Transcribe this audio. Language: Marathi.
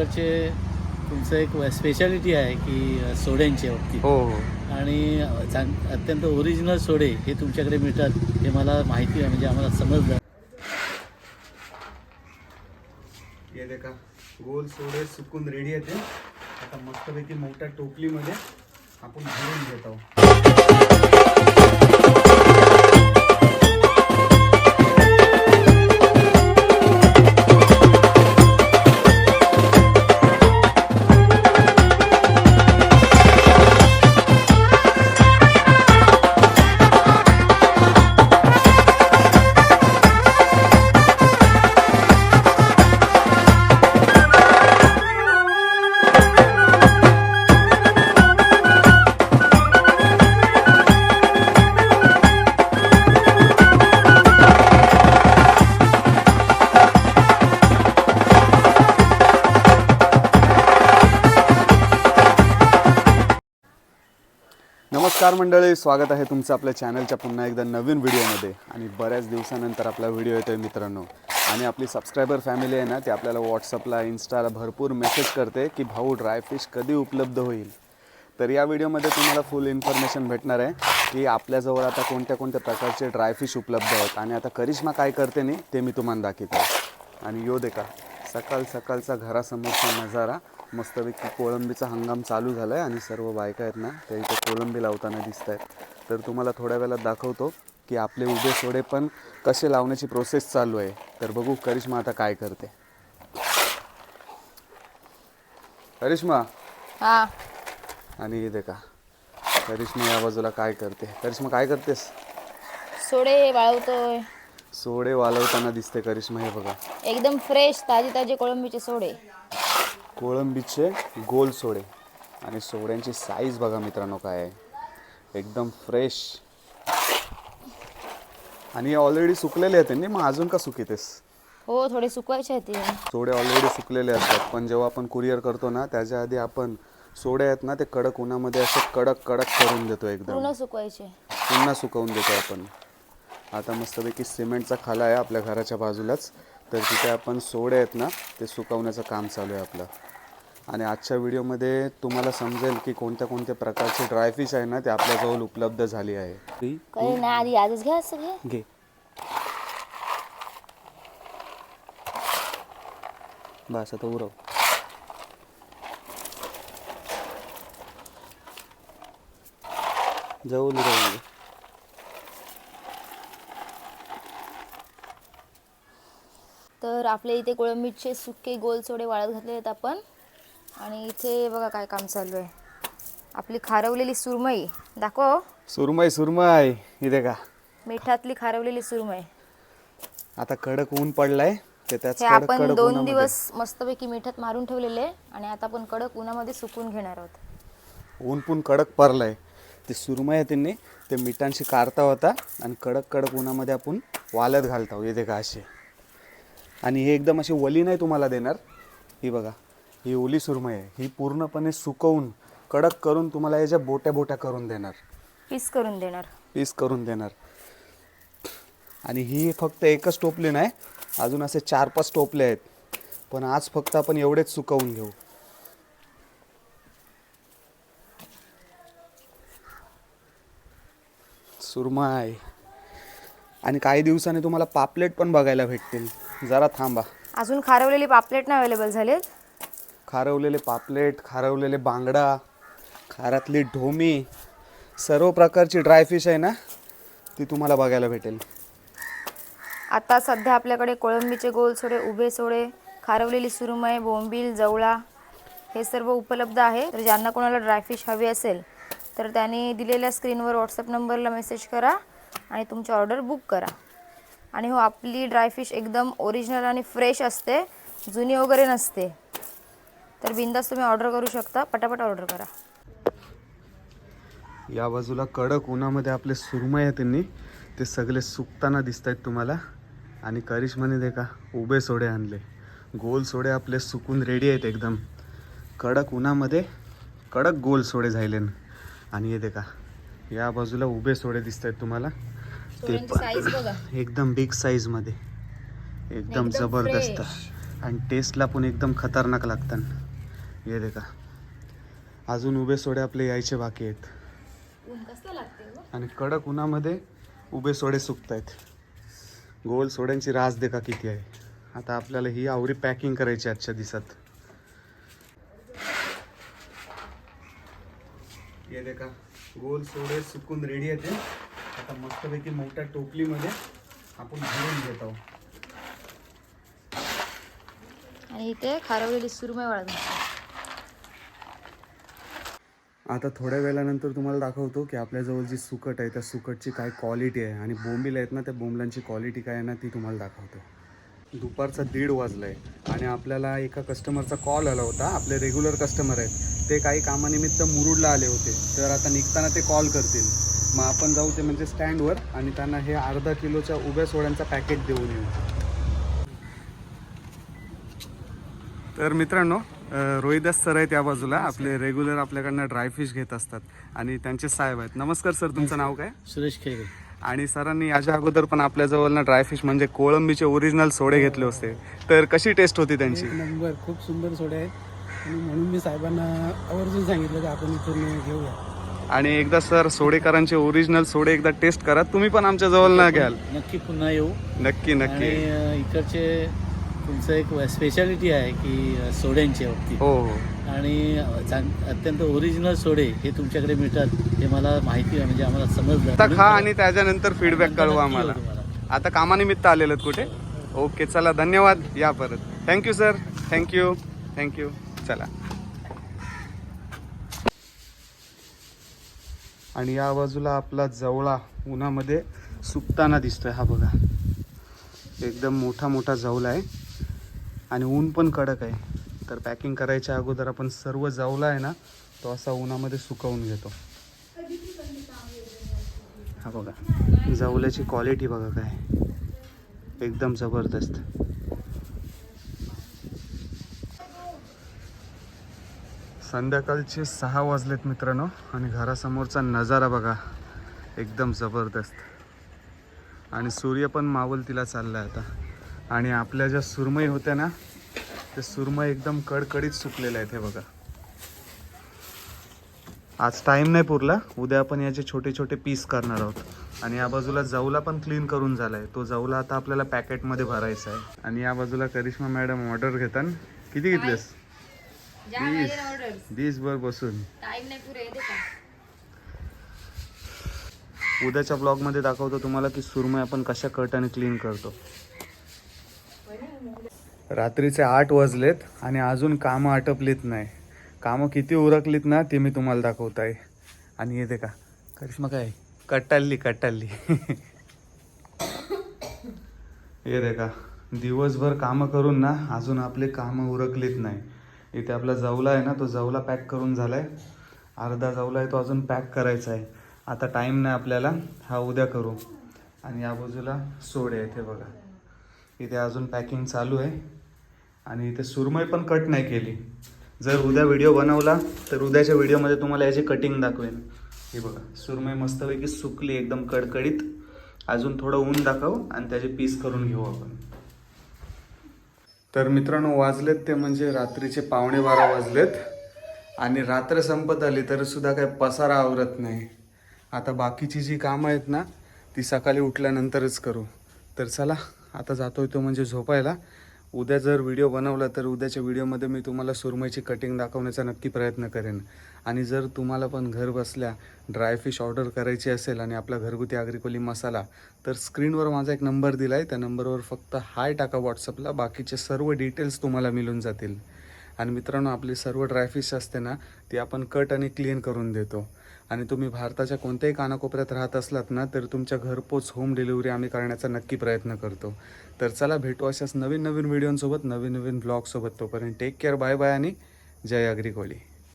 इकडचे तुमचं एक स्पेशालिटी आहे की सोड्यांच्या बाबतीत. हो हो. आणि चांग अत्यंत ओरिजिनल सोडे हे तुमच्याकडे मिळतात हे मला माहिती आहे म्हणजे आम्हाला समजलं. हे देखा गोल सोडे सुकून रेडी आहे ते आता मस्तपैकी मोठ्या टोपलीमध्ये आपण भरून घेत आहोत. नमस्कार मंडळी स्वागत आहे तुमचं आपल्या चॅनलच्या पुन्हा एकदा नवीन व्हिडिओमध्ये. आणि बऱ्याच दिवसानंतर आपला व्हिडिओ येतो आहे मित्रांनो. आणि आपली सबस्क्रायबर फॅमिली आहे ना ती आपल्याला व्हॉट्सअपला इन्स्टाला भरपूर मेसेज करते की भाऊ ड्रायफिश कधी उपलब्ध होईल? तर या व्हिडिओमध्ये तुम्हाला फुल इन्फॉर्मेशन भेटणार आहे की आपल्याजवळ आता कोणत्या कोणत्या प्रकारचे ड्रायफिश उपलब्ध आहेत. आणि आता करिश्मा काय करते नाही ते मी तुम्हाला दाखवतो. आणि यो देखा. सकाळ सकाळचा घरासमोरचा नजारा. मस्तपैकी कोळंबीचा हंगाम चालू झाला आहे आणि सर्व बायका आहेत ना त्या इथे कोळंबी लावताना दिसत आहेत तर तुम्हाला थोड्या वेळात दाखवतो की आपले उभे सोडे पण कसे लावण्याची प्रोसेस चालू आहे. तर बघू करिश्मा आता काय करते. करिश्मा. हा. आणि हे देखा करिश्मा या बाजूला काय करते. करिश्मा काय करतेस? सोडे वाळवतोय. सोडे वालवताना दिसते करिश्मा हे बघा. एकदम फ्रेश ताजे ताजे कोळंबीचे सोडे. कोळंबीचे गोल सोडे. आणि सोड्यांची साईज बघा मित्रांनो काय आहे. एकदम फ्रेश आणि ऑलरेडी सुकलेले आहेत त्यांनी मग अजून का सुकितेस? हो थोडे सुकवायचे आहेत ते. सोडे ऑलरेडी सुकलेले असतात पण जेव्हा आपण कुरिअर करतो ना त्याच्या आधी आपण सोडे आहेत ना ते कडक उन्हामध्ये असे कडक कडक करून देतो एकदम. पूर्ण सुकवायचे. पुन्हा सुकवून देतो आपण. आता मस्तपैकी सिमेंटचा खाला आहे आपल्या घराच्या बाजूलाच. तर तिथे आपण सोडे आहेत ना ते सुकवण्याचं काम चालू आहे आपलं. आणि आजच्या व्हिडिओमध्ये तुम्हाला समजेल की कोणत्या कोणत्या प्रकारचे ड्रायफिश आहे ना ते आपल्याजवळ उपलब्ध झाली आहे. आधी आजच घ्या सगळे घे. बस आता उरव. जाऊ उरव तर आपल्या इथे कोळंबीचे सुके गोल सोडे वाळत घातले आहेत आपण. आणि इथे बघा काय काम चालू आहे. आपली खारवलेली सुरमई. दाखव. सुरमई सुरमई. इथे का? मिठातली खारवलेली सुरमई. आता कडक ऊन पडलाय ते त्याच हे कडक आपण कडक दोन उन्हामध्ये. दिवस मस्तपैकी मिठात मारून ठेवलेले आहे आणि आता आपण कडक उन्हामध्ये सुकून घेणार आहोत. ऊन पण कडक पडलाय. ते सुरमई आहे त्यांनी ते मिठांशी काढता होता आणि कडक कडक उन्हामध्ये आपण वालत घालतो येते का असे? आणि हे एकदम अशी वली नाही तुम्हाला देणार. ही बघा ही ओली सुरमई आहे. ही पूर्णपणे सुकवून कडक करून तुम्हाला याच्या बोट्या बोट्या करून देणार. पीस करून देणार. पीस करून देणार. आणि ही फक्त एकच टोपली नाही अजून असे चार पाच टोपले आहेत. पण आज फक्त आपण एवढेच सुकवून घेऊ. सुरमाय आणि काही दिवसांनी तुम्हाला पापलेट पण बघायला भेटतील. जरा थांबा. अजून खारवलेली पापलेट नाही अवेलेबल झालेत? खारवलेले पापलेट खारवलेले बांगडा खारातली ढोमी सर्व प्रकारची ड्रायफिश आहे ना ती तुम्हाला बघायला भेटेल. आता सध्या आपल्याकडे कोळंबीचे गोल सोडे उभे सोडे खारवलेली सुरमई बोंबील जवळा हे सर्व उपलब्ध आहे. तर ज्यांना कोणाला ड्रायफिश हवी असेल तर त्यांनी दिलेल्या स्क्रीनवर व्हॉट्सअप नंबरला मेसेज करा आणि तुमची ऑर्डर बुक करा. आणि हो आपली ड्रायफिश एकदम ओरिजिनल आणि फ्रेश असते. जुनी वगैरे नसते. तर बिंदास तुम्ही ऑर्डर करू शकता. पटापट ऑर्डर करा. या बाजूला कडक उन्हामध्ये आपले सुरमय आहे त्यांनी. ते सगळे सुकताना दिसत आहेत तुम्हाला. आणि करिश्माने दे का उभे सोडे आणले. गोल सोडे आपले सुकून रेडी आहेत एकदम. कडक उन्हामध्ये कडक गोल सोडे झाले आणि हे दे का या बाजूला उभे सोडे दिसत आहेत तुम्हाला. ते. पण एकदम बिग साईजमध्ये एकदम एकदम जबरदस्त. आणि टेस्टला पण एकदम खतरनाक लागतात. हे देखा. अजून उभे सोडे आपले यायचे बाकी आहेत. आणि कडक उन्हामध्ये उभे सोडे सुकत आहेत गोल सोड्यांची रास देखा किती आहे. आता आपल्याला ही आवरी पॅकिंग करायची आजच्या दिवसात. हे देखा. गोल सोडे सुकून रेडी आहेत हे. आता मस्तपैकी मोठ्या टोपलीमध्ये आपण भरून घेत आहोत. आणि इथे खारवलेली सुरमई वाळून आता थोड्या वेळानंतर तुम्हाला दाखवतो की आपल्याजवळ जी सुकट आहे त्या सुकटची काय क्वालिटी आहे आणि बोंबील आहेत ना त्या बोंबलांची क्वालिटी काय आहे ना ती तुम्हाला दाखवतो. दुपारचा दीड वाजला आहे आणि आपल्याला एका कस्टमरचा कॉल आला होता. आपले रेग्युलर कस्टमर आहेत. ते काही कामानिमित्त मुरुडला आले होते. तर आता निघताना ते कॉल करतील. मग आपण जाऊ ते म्हणजे स्टँडवर आणि त्यांना हे अर्धा किलोच्या उभ्या सोड्यांचा पॅकेट देऊन येऊ. तर मित्रांनो रोहिदास सर आहेत या बाजूला. आपले रेग्युलर आपल्याकडनं ड्रायफिश घेत असतात आणि त्यांचे साहेब आहेत. नमस्कार सर तुमचं नाव काय? सुरेश खेळे आणि सरांनी याच्या अगोदर पण आपल्याजवळ ना ड्रायफिश म्हणजे कोळंबीचे ओरिजिनल सोडे घेतले होते. तर कशी टेस्ट होती त्यांची? नंबर. खूप सुंदर सोडे आहेत. आणि म्हणून मी साहेबांना आवर्जून सांगितलं की आपण इथून घेऊया. आणि एकदा सर सोडेकरांचे ओरिजिनल सोडे एकदा टेस्ट करा. तुम्ही पण आमच्या जवळ ना घ्याल. नक्की पुन्हा येऊ. नक्की नक्की. आणि इकडचे तुमचं एक स्पेशालिटी आहे की अ, सोड्यांच्या बाबतीत. हो हो. आणि अत्यंत ओरिजिनल सोडे हे तुमच्याकडे मिळतात हे मला माहिती आहे म्हणजे आम्हाला समजलं. खा आणि त्याच्यानंतर फीडबॅक कळवा आम्हाला. आता कामानिमित्त आलेलं कुठे? ओके चला धन्यवाद. या परत. थँक्यू सर थँक्यू थँक्यू चला. आणि या बाजूला आपला जवळा उन्हामध्ये सुकताना दिसतोय. हा बघा. एकदम मोठा मोठा जवला आहे. आणि ऊन पण कडक आहे. तर पॅकिंग करायच्या अगोदर आपण सर्व जवला आहे ना तो असा उन्हामध्ये सुकवून घेतो. हा बघा. जवल्याची क्वालिटी बघा काय. एकदम जबरदस्त. संध्याकाळचे सहा वाजलेत मित्रांनो आणि घरासमोरचा नजारा बघा एकदम जबरदस्त. आणि सूर्य पण मावलतीला चालला आहे आता. आणि आपल्या ज्या सुरमई होत्या ना ते सुरमई एकदम कडकडीत सुकलेल्या आहेत हे बघा. आज टाईम नाही पुरला उद्या आपण याचे छोटे छोटे पीस करणार आहोत. आणि या बाजूला जवला पण क्लीन करून झाला आहे तो जवला आता आपल्याला पॅकेटमध्ये भरायचा आहे. आणि या बाजूला करिश्मा मॅडम ऑर्डर घेतात किती घेतलेस? दिसभर बसून. नाही पुरे उद्याच्या ब्लॉगमध्ये दाखवतो तुम्हाला की सुरमई आपण कशा कट आणि क्लीन करतो. रात्रीचे आठ वाजलेत आणि अजून कामं आटपलीत नाही. कामं किती उरकलीत ना ते मी तुम्हाला दाखवत आहे आणि येते का? करिश्मा काय? कट्टाल्ली कट्टाल्ली ये का? दिवसभर कामं करून ना अजून आपले कामं उरकलीत नाही. इथे आपला जवला आहे ना तो जवला पॅक करून झाला आहे अर्धा जवला आहे तो अजून पॅक करायचा आहे. आता टाईम नाही आपल्याला हा उद्या करू. आणि या बाजूला सोडे आहे हे बघा. इथे अजून पॅकिंग चालू आहे. आणि इथे सुरमई पण कट नाही केली. जर उद्या व्हिडिओ बनवला तर उद्याच्या व्हिडिओमध्ये तुम्हाला याची कटिंग दाखवेन. हे बघा सुरमई मस्तपैकी सुकली एकदम कडकडीत. अजून थोडं ऊन दाखव आणि त्याचे पीस करून घेऊ आपण. तर मित्रांनो वाजलेत ते म्हणजे रात्रीचे पावणे बारा वाजलेत. आणि रात्र संपत आली तरी सुद्धा काही पसारा आवरत नाही. आता बाकीची जी कामं आहेत ना ती सकाळी उठल्यानंतरच करू. तर चला आता जातोय तो म्हणजे झोपायला. उद्या जर व्हिडिओ बनवला तर उद्याच्या व्हिडिओमध्ये मी तुम्हाला सुरमईची कटिंग दाखवण्याचा नक्की प्रयत्न करेन. आणि जर तुम्हाला पण घर बसल्या ड्रायफिश ऑर्डर करायची असेल आणि आपला घरगुती आग्रिकोली मसाला तर स्क्रीनवर माझा एक नंबर दिला आहे त्या नंबरवर फक्त हाय टाका व्हॉट्सअपला बाकीचे सर्व डिटेल्स तुम्हाला मिळून जातील. आणि मित्रांनो आपली सर्व ड्रायफिश असते ना ती आपण कट आणि क्लीन करून देतो. आणि तुम्ही भारताच्या कोणत्याही कानाकोपऱ्यात राहत असलात ना तर तुमच्या घरपोच होम डिलिव्हरी आम्ही करण्याचा नक्की प्रयत्न करतो. तर चला भेटू अशाच नवीन नवीन व्हिडिओंसोबत नवीन नवीन ब्लॉगसोबत तोपर्यंत टेक केअर बाय बाय आणि जय अग्रिकोली